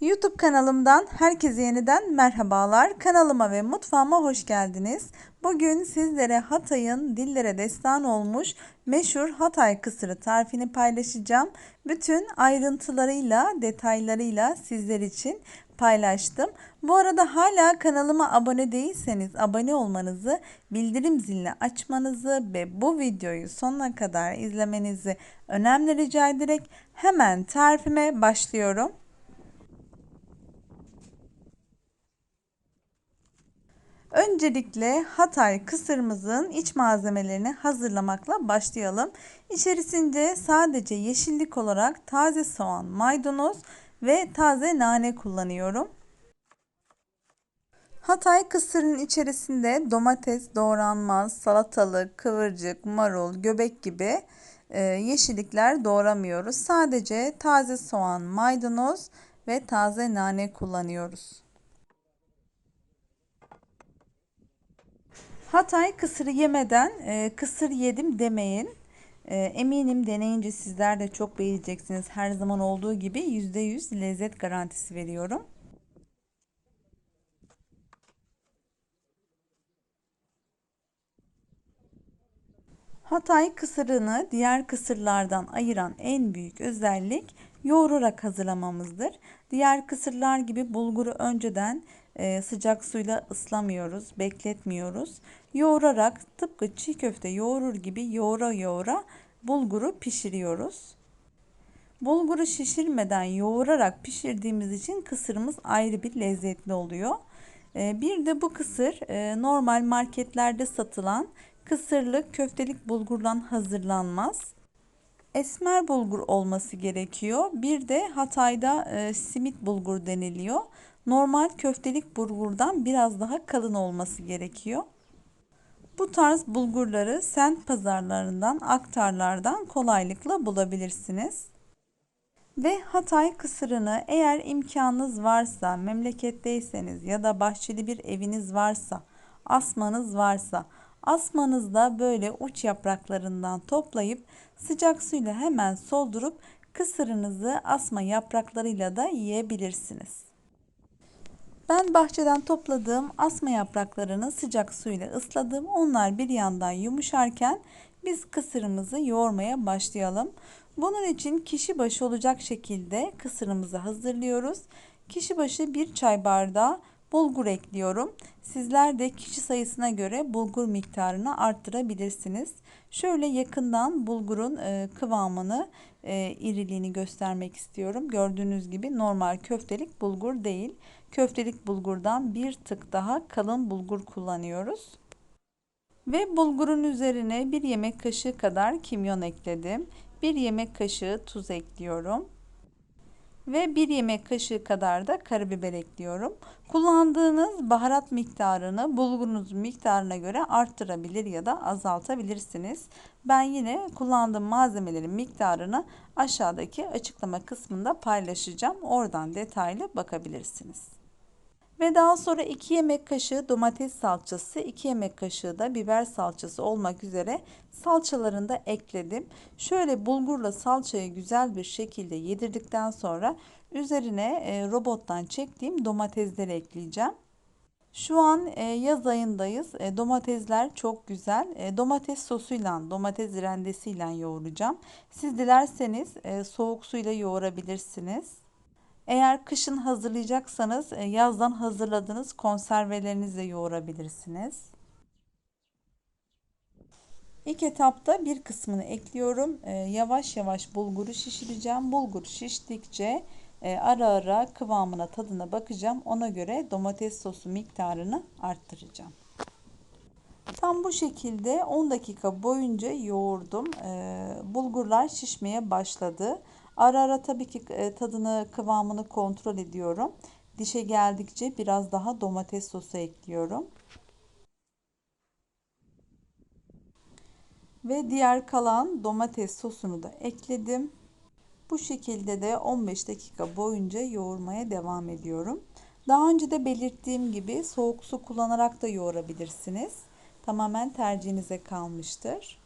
YouTube kanalımdan herkese yeniden merhabalar. Kanalıma ve mutfağıma hoş geldiniz. Bugün sizlere Hatay'ın dillere destan olmuş meşhur Hatay kısırı tarifini paylaşacağım. Bütün ayrıntılarıyla, detaylarıyla sizler için paylaştım. Bu arada hala kanalıma abone değilseniz abone olmanızı, bildirim zilini açmanızı ve bu videoyu sonuna kadar izlemenizi önemli rica ederek hemen tarifime başlıyorum. Öncelikle Hatay kısırımızın iç malzemelerini hazırlamakla başlayalım. İçerisinde sadece yeşillik olarak taze soğan, maydanoz ve taze nane kullanıyorum. Hatay kısırının içerisinde domates, doğranmaz, salatalık, kıvırcık, marul, göbek gibi e, yeşillikler doğramıyoruz. Sadece taze soğan, maydanoz ve taze nane kullanıyoruz. Hatay kısırı yemeden e, kısır yedim demeyin. E, eminim deneyince sizler de çok beğeneceksiniz. Her zaman olduğu gibi %100 lezzet garantisi veriyorum. Hatay kısırını diğer kısırlardan ayıran en büyük özellik yoğurarak hazırlamamızdır. Diğer kısırlar gibi bulguru önceden e, sıcak suyla ıslamıyoruz, bekletmiyoruz. Yoğurarak tıpkı çiğ köfte yoğurur gibi yoğura yoğura bulguru pişiriyoruz. Bulguru şişirmeden yoğurarak pişirdiğimiz için kısırımız ayrı bir lezzetli oluyor. E, bir de bu kısır e, normal marketlerde satılan kısırlık köftelik bulgurdan hazırlanmaz. Esmer bulgur olması gerekiyor. Bir de Hatay'da e, simit bulgur deniliyor normal köftelik bulgurdan biraz daha kalın olması gerekiyor. Bu tarz bulgurları sent pazarlarından, aktarlardan kolaylıkla bulabilirsiniz. Ve Hatay kısırını eğer imkanınız varsa, memleketteyseniz ya da bahçeli bir eviniz varsa, asmanız varsa, asmanızda böyle uç yapraklarından toplayıp sıcak suyla hemen soldurup kısırınızı asma yapraklarıyla da yiyebilirsiniz. Ben bahçeden topladığım asma yapraklarını sıcak suyla ısladım. Onlar bir yandan yumuşarken biz kısırımızı yoğurmaya başlayalım. Bunun için kişi başı olacak şekilde kısırımızı hazırlıyoruz. Kişi başı bir çay bardağı bulgur ekliyorum. Sizler de kişi sayısına göre bulgur miktarını arttırabilirsiniz. Şöyle yakından bulgurun e, kıvamını, e, iriliğini göstermek istiyorum. Gördüğünüz gibi normal köftelik bulgur değil. Köftelik bulgurdan bir tık daha kalın bulgur kullanıyoruz. Ve bulgurun üzerine bir yemek kaşığı kadar kimyon ekledim. Bir yemek kaşığı tuz ekliyorum ve 1 yemek kaşığı kadar da karabiber ekliyorum. Kullandığınız baharat miktarını bulgurunuzun miktarına göre arttırabilir ya da azaltabilirsiniz. Ben yine kullandığım malzemelerin miktarını aşağıdaki açıklama kısmında paylaşacağım. Oradan detaylı bakabilirsiniz. Ve daha sonra 2 yemek kaşığı domates salçası, 2 yemek kaşığı da biber salçası olmak üzere salçalarını da ekledim. Şöyle bulgurla salçayı güzel bir şekilde yedirdikten sonra üzerine e, robottan çektiğim domatesleri ekleyeceğim. Şu an e, yaz ayındayız. E, domatesler çok güzel. Domates sosuyla, domates rendesiyle yoğuracağım. Siz dilerseniz soğuk suyla yoğurabilirsiniz. Eğer kışın hazırlayacaksanız e, yazdan hazırladığınız konservelerinizle yoğurabilirsiniz. İlk etapta bir kısmını ekliyorum. E, yavaş yavaş bulguru şişireceğim. Bulgur şiştikçe e, ara ara kıvamına tadına bakacağım. Ona göre domates sosu miktarını arttıracağım. Tam bu şekilde 10 dakika boyunca yoğurdum. Bulgurlar şişmeye başladı. Ara ara tabii ki e, tadını, kıvamını kontrol ediyorum. Dişe geldikçe biraz daha domates sosu ekliyorum. Ve diğer kalan domates sosunu da ekledim. Bu şekilde de 15 dakika boyunca yoğurmaya devam ediyorum. Daha önce de belirttiğim gibi soğuk su kullanarak da yoğurabilirsiniz. Tamamen tercihinize kalmıştır.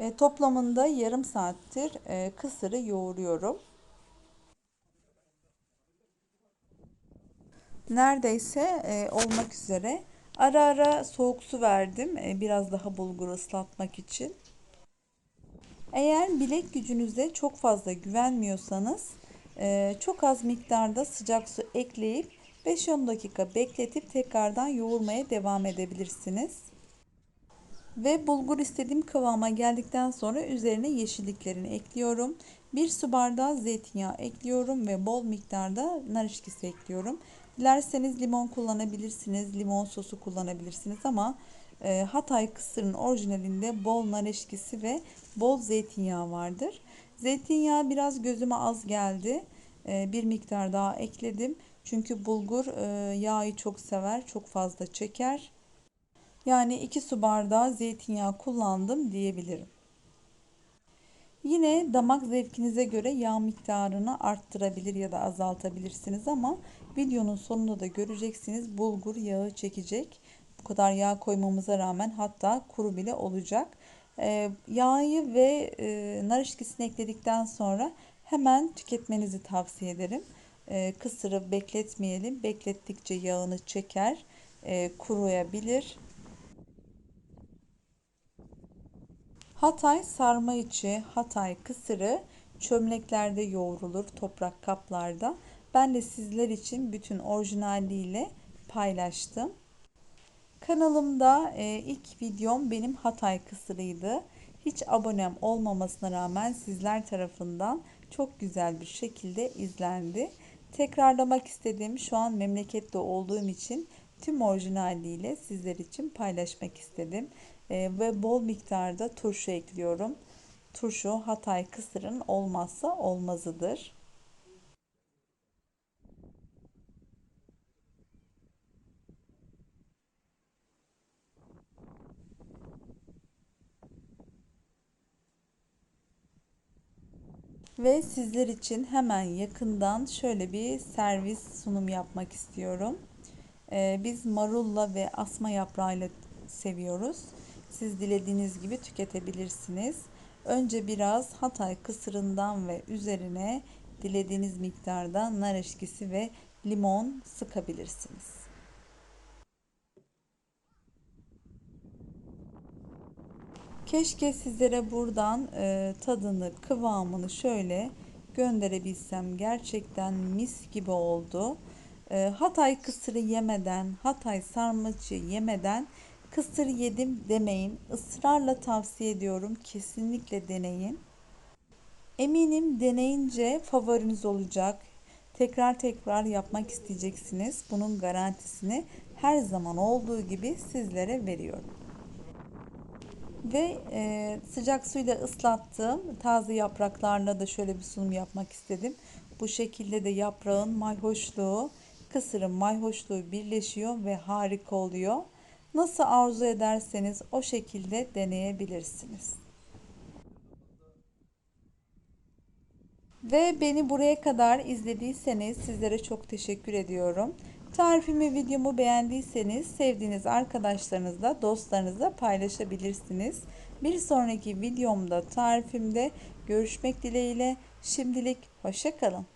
E, toplamında yarım saattir e, kısırı yoğuruyorum. Neredeyse e, olmak üzere. Ara ara soğuk su verdim. E, biraz daha bulguru ıslatmak için. Eğer bilek gücünüze çok fazla güvenmiyorsanız e, çok az miktarda sıcak su ekleyip 5-10 dakika bekletip tekrardan yoğurmaya devam edebilirsiniz. Ve bulgur istediğim kıvama geldikten sonra üzerine yeşilliklerini ekliyorum. 1 su bardağı zeytinyağı ekliyorum ve bol miktarda nar ilişkisi ekliyorum. Dilerseniz limon kullanabilirsiniz, limon sosu kullanabilirsiniz ama e, Hatay kısırın orijinalinde bol nar ilişkisi ve bol zeytinyağı vardır. Zeytinyağı biraz gözüme az geldi. E, bir miktar daha ekledim. Çünkü bulgur e, yağı çok sever, çok fazla çeker. Yani 2 su bardağı zeytinyağı kullandım diyebilirim. Yine damak zevkinize göre yağ miktarını arttırabilir ya da azaltabilirsiniz ama videonun sonunda da göreceksiniz bulgur yağı çekecek. Bu kadar yağ koymamıza rağmen hatta kuru bile olacak. Ee, yağı ve e, nar ilişkisini ekledikten sonra hemen tüketmenizi tavsiye ederim. Ee, kısırı bekletmeyelim. Beklettikçe yağını çeker, e, kuruyabilir. Hatay sarma içi, Hatay kısırı çömleklerde yoğrulur, toprak kaplarda. Ben de sizler için bütün orijinaliyle paylaştım. Kanalımda e, ilk videom benim Hatay kısırıydı. Hiç abonem olmamasına rağmen sizler tarafından çok güzel bir şekilde izlendi. Tekrarlamak istedim. Şu an memlekette olduğum için tüm orijinaliyle sizler için paylaşmak istedim. E, ve bol miktarda turşu ekliyorum. Turşu Hatay kısırın olmazsa olmazıdır. Ve sizler için hemen yakından şöyle bir servis sunum yapmak istiyorum. Ee, biz marulla ve asma yaprağıyla seviyoruz. Siz dilediğiniz gibi tüketebilirsiniz. Önce biraz Hatay kısırından ve üzerine dilediğiniz miktarda nar eşkisi ve limon sıkabilirsiniz. Keşke sizlere buradan e, tadını, kıvamını şöyle gönderebilsem. Gerçekten mis gibi oldu. E, Hatay kısırı yemeden, Hatay sarmacı yemeden kısır yedim demeyin. Israrla tavsiye ediyorum. Kesinlikle deneyin. Eminim deneyince favoriniz olacak. Tekrar tekrar yapmak isteyeceksiniz. Bunun garantisini her zaman olduğu gibi sizlere veriyorum. Ve e, sıcak suyla ıslattığım taze yapraklarla da şöyle bir sunum yapmak istedim. Bu şekilde de yaprağın mayhoşluğu, kısırın mayhoşluğu birleşiyor ve harika oluyor. Nasıl arzu ederseniz o şekilde deneyebilirsiniz. Ve beni buraya kadar izlediyseniz sizlere çok teşekkür ediyorum. Tarifimi, videomu beğendiyseniz sevdiğiniz arkadaşlarınızla, dostlarınızla paylaşabilirsiniz. Bir sonraki videomda, tarifimde görüşmek dileğiyle. Şimdilik hoşçakalın.